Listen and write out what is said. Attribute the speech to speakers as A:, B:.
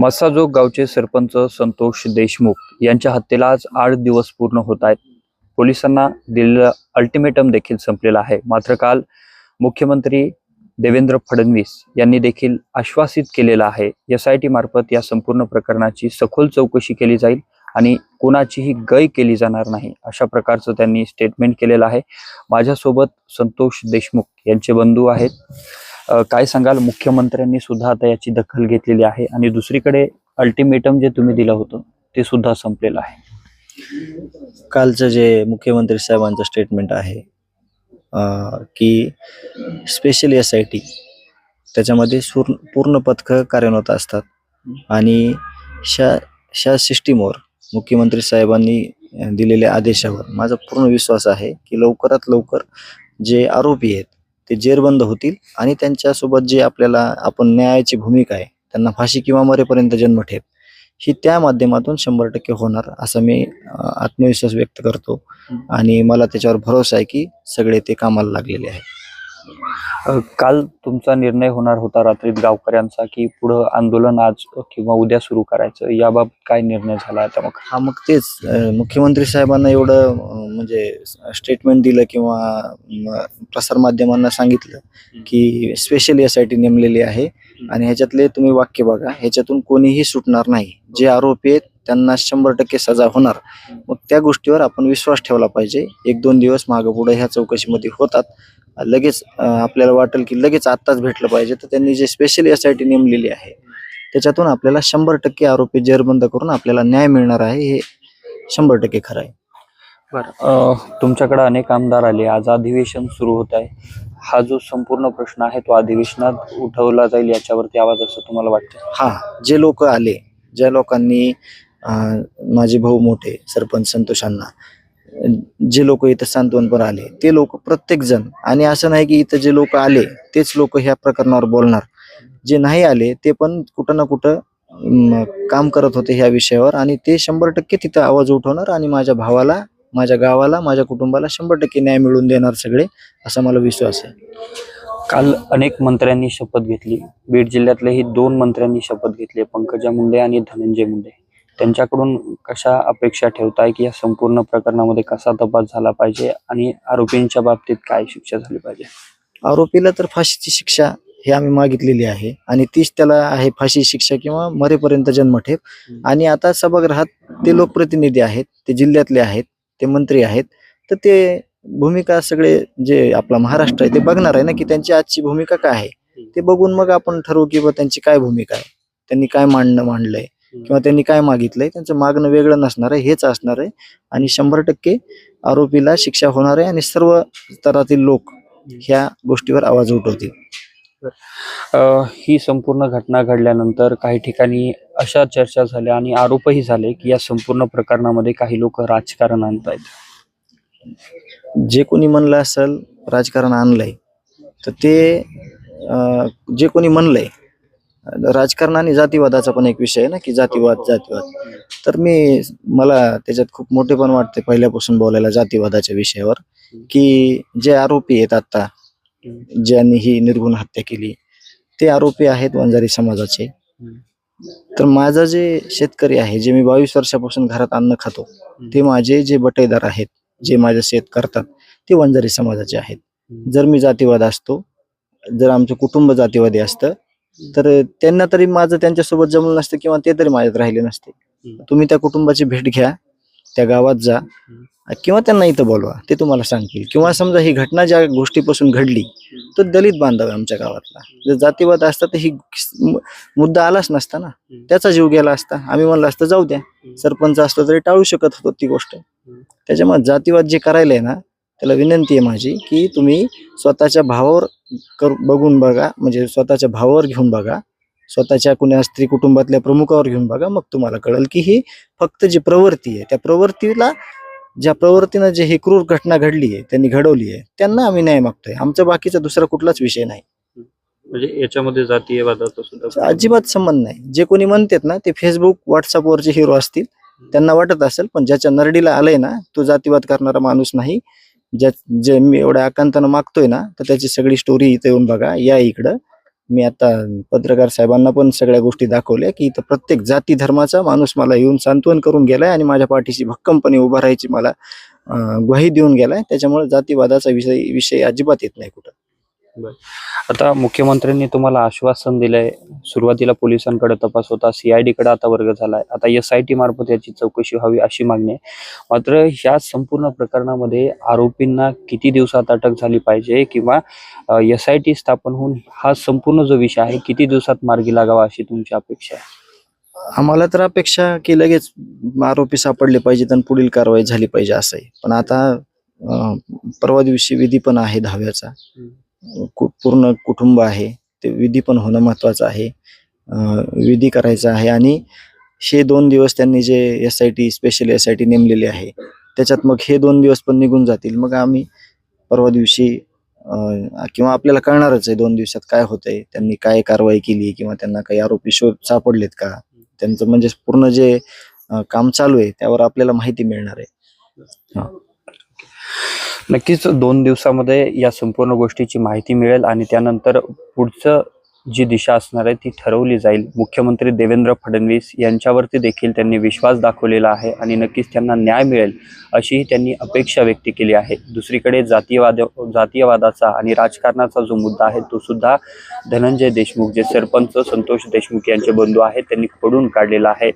A: मस्साजोग गावचे सरपंच संतोष देशमुख यांच्या हत्येला आज आठ दिवस पूर्ण होत आहेत. पोलिसांना दिलेलं अल्टिमेटम देखील संपलेलं आहे. मात्र काल मुख्यमंत्री देवेंद्र फडणवीस यांनी देखील आश्वासित केलेलं आहे. एस आय टी मार्फत या संपूर्ण प्रकरणाची सखोल चौकशी केली जाईल आणि कोणाचीही गय केली जाणार नाही अशा प्रकारचं त्यांनी स्टेटमेंट केलेलं आहे. माझ्यासोबत संतोष देशमुख यांचे बंधू आहेत. काय सांगाल? मुख्यमंत्र्यांनी सुद्धा आता याची दखल घेतलेली आहे आणि दुसरीकडे अल्टिमेटम जे तुम्ही दिलं होतं ते सुद्धा संपलेलं आहे.
B: कालचं जे मुख्यमंत्री साहेबांचं स्टेटमेंट आहे की स्पेशल एस आय टी त्याच्यामध्ये पूर्ण पथकं कार्यान्वित असतात आणि शा शा सिस्टीमवर मुख्यमंत्री साहेबांनी दिलेल्या आदेशावर माझा पूर्ण विश्वास आहे की लवकरात लवकर जे आरोपी आहेत ते जेरबंद होतील आणि त्यांच्यासोबत जे आपल्याला आपण न्यायाची भूमिका आहे त्यांना फाशी किंवा मरेपर्यंत जन्मठेप ही त्या माध्यमातून शंभर टक्के होणार असा मी आत्मविश्वास व्यक्त करतो. आणि मला त्याच्यावर भरोसा आहे की सगळे ते कामाला लागलेले आहे
A: काल तुमचा निर्णय होणार होता रात्रीत गावकऱ्यांचा की पुढं आंदोलन आज किंवा उद्या सुरू करायचं? याबाबत काय निर्णय झाला आता मग?
B: हा मग तेच. मुख्यमंत्री साहेबांना एवढं म्हणजे स्टेटमेंट दिलं किंवा प्रसारमाध्यमांना सांगितलं की स्पेशल यासाठी नेमलेली आहे आणि ह्याच्यातले तुम्ही वाक्य बघा. ह्याच्यातून कोणीही सुटणार नाही. जे आरोपी आहेत त्यांना शंभर टक्के सजा होणार. मग त्या गोष्टीवर आपण विश्वास ठेवला पाहिजे. एक दोन दिवस मागं पुढे ह्या चौकशीमध्ये होतात. लगेच आपल्याला वाटेल की लगेच आत्ताच भेटलं पाहिजे. तर त्यांनी जे स्पेशल यासाठी नेमलेली आहे त्याच्यातून आपल्याला शंभर टक्के आरोपी जेरबंद करून आपल्याला न्याय मिळणार आहे हे शंभर टक्के खरं आहे.
A: अ, तुमच्याकडे अनेक आमदार आले. आज अधिवेशन सुरू होत आहे. हा जो संपूर्ण प्रश्न आहे तो अधिवेशनात उठवला जाईल याच्यावरती आवाज असं तुम्हाला वाटतं
B: हा जे लोक आले ज्या लोकांनी माझे भाऊ मोठे सरपंच संतोषांना जे लोक इथं सांत्वनपर आले ते लोक प्रत्येकजण आणि असं नाही की इथं जे लोक आले तेच लोक ह्या प्रकरणावर बोलणार. जे नाही आले ते पण कुठं ना कुठं काम करत होते ह्या विषयावर आणि ते शंभर टक्के तिथं आवाज उठवणार आणि माझ्या भावाला माझ्या गावाला माझ्या कुटुंबाला शंभर टक्के न्याय मिळवून देणार सगळे असा मला विश्वास आहे.
A: काल अनेक मंत्र्यांनी शपथ घेतली. बीड जिल्ह्यातलेही दोन मंत्र्यांनी शपथ घेतली पंकजा मुंडे आणि धनंजय मुंडे. त्यांच्याकडून कशा अपेक्षा ठेवताय की या संपूर्ण प्रकरणामध्ये कसा तपास झाला पाहिजे आणि आरोपींच्या बाबतीत काय शिक्षा झाली पाहिजे?
B: आरोपीला तर फाशीची शिक्षा हे आम्ही मागितलेली आहे आणि तीच त्याला आहे फाशी शिक्षा किंवा मरेपर्यंत जन्मठेप आणि आता सभागृहात ते लोकप्रतिनिधी आहेत ते जिल्ह्यातले आहेत ते मंत्री आहेत तर ते भूमिका सगळे जे आपला महाराष्ट्र आहे ते बघणार आहे ना की त्यांची आजची भूमिका काय आहे. ते बघून मग आपण ठरवू की बा त्यांची काय भूमिका आहे त्यांनी काय मांडणं मांडलंय. किंवा त्यांनी काय मागितलंय त्यांचं मागणं वेगळं नसणार आहे हेच असणार आहे. आणि शंभर टक्के आरोपीला शिक्षा होणार आहे आणि सर्व स्तरातील लोक ह्या गोष्टीवर आवाज उठवतील.
A: ही संपूर्ण घटना घडल्यानंतर काही ठिकाणी अशा चर्चा झाल्या आणि आरोपही झाले की या संपूर्ण प्रकरणामध्ये काही लोक राजकारण आणतायत.
B: जे कोणी म्हणलं असेल राजकारण आणलंय तर ते जे कोणी म्हणलंय राजकारण आणि जातीवादाचा पण एक विषय आहे ना की जातीवाद जातीवाद. तर मी मला त्याच्यात खूप मोठे पण वाटते पहिल्यापासून बोलायला जातीवादाच्या विषयावर की जे आरोपी आहेत आता ज्यांनी ही निर्गुण हत्या केली ते आरोपी आहेत वंजारी समाजाचे. तर माझा जे शेतकरी आहे जे मी बावीस वर्षापासून घरात अन्न खातो ते माझे जे बटेदार आहेत जे माझे शेत करतात ते वंजारी समाजाचे आहेत. जर मी जातीवाद असतो जर आमचं कुटुंब जातीवादी असतं तर त्यांना तरी माझं त्यांच्यासोबत जमलं नसतं किंवा ते तरी माझ्यात राहिले नसते. तुम्ही त्या कुटुंबाची भेट घ्या त्या गावात जा. किंवा त्यांना इथं बोलवा ते तुम्हाला सांगतील. किंवा समजा ही घटना ज्या गोष्टीपासून घडली तो दलित बांधव आहे आमच्या गावातला. जर जातीवाद असता तर ही मुद्दा आलाच नसता ना. त्याचा जीव गेला असता. आम्ही म्हणलं असतं जाऊ द्या. सरपंच असतो तरी टाळू शकत होतो ती गोष्ट. त्याच्यामुळे जातीवाद जे करायला आहे ना त्याला विनंती आहे माझी की तुम्ही स्वतःच्या भावावर कर बघून बघा म्हणजे स्वतःच्या भावावर घेऊन बघा स्वतःच्या कुण्या स्त्री कुटुंबातल्या प्रमुखावर घेऊन बघा मग तुम्हाला कळेल की ही फक्त जी प्रवृत्ती आहे त्या प्रवृत्तीला ज्या प्रवृत्तीनं जे ही क्रूर घटना घडली आहे त्यांनी घडवली आहे त्यांना आम्ही न्याय मागतोय. आमचा बाकीचा दुसरा कुठलाच विषय नाही.
A: म्हणजे याच्यामध्ये जातीयवादाचा सुद्धा
B: अजिबात संबंध नाही. जे कोणी म्हणतात ना ते फेसबुक व्हॉट्सअपवरचे हिरो असतील त्यांना वाटत असेल पण ज्याच्या नरडीला आलंय ना तो जातीवाद करणारा माणूस नाही. ज्या जे मी एवढ्या आकांतानं मागतोय ना तर त्याची सगळी स्टोरी इथे येऊन बघा. या इकडं. मी आता पत्रकार साहेबांना पण सगळ्या गोष्टी दाखवल्या की इथं प्रत्येक जाती धर्माचा माणूस मला येऊन सांत्वन करून गेलाय आणि माझ्या पाठीशी भक्कमपणे उभा राहायची मला ग्वाही देऊन गेलाय. त्याच्यामुळे जातीवादाचा विषय विषय अजिबात येत नाही कुठं.
A: आता मुख्यमंत्र्यांनी तुम्हाला आश्वासन दिलंय सुरुवातीला पोलिसांकडे तपास होता सीआयडी कडे आता वर्ग झालाय. आता एस आय टी मार्फत याची चौकशी व्हावी अशी मागणी आहे. मात्र ह्या संपूर्ण प्रकरणामध्ये आरोपींना किती दिवसात अटक झाली पाहिजे किंवा एस आय टी स्थापन होऊन हा संपूर्ण जो विषय आहे किती दिवसात मार्गी लागावा अशी तुमची अपेक्षा आहे?
B: आम्हाला तर अपेक्षा की लगेच आरोपी सापडले पाहिजेत आणि पुढील कारवाई झाली पाहिजे असं आहे पण आता परवा दिवशी विधी पण आहे दहाव्याचा. पूर्ण कुटुंब आहे ते विधी पण होणं महत्त्वाचं आहे. विधी करायचा आहे आणि हे दोन दिवस त्यांनी जे S I T special S I T नेमलेली आहे त्याच्यात मग हे दोन दिवस पण निघून जातील. मग आम्ही परवा दिवशी किंवा आपल्याला कळणारच आहे दोन दिवसात काय होतंय त्यांनी काय कारवाई केली किंवा त्यांना काही आरोपी शोध सापडलेत का? त्यांचं म्हणजे पूर्ण जे काम चालू आहे त्यावर आपल्याला माहिती मिळणार आहे.
A: नक्कीच दोन दिवसामध्ये या संपूर्ण गोष्टीची माहिती मिळेल आणि त्यानंतर पुढचं जी दिशा असणार आहे ती ठरवली जाईल. मुख्यमंत्री देवेंद्र फडणवीस यांच्यावरती देखील त्यांनी विश्वास दाखवलेला आहे आणि नक्कीच त्यांना न्याय मिळेल अशीही त्यांनी अपेक्षा व्यक्त केली आहे. दुसरीकडे जातीयवाद जातीयवादाचा आणि राजकारणाचा जो मुद्दा आहे तो सुद्धा धनंजय देशमुख जे सरपंच संतोष देशमुख यांचे बंधू आहेत त्यांनी खोडून काढलेला आहे.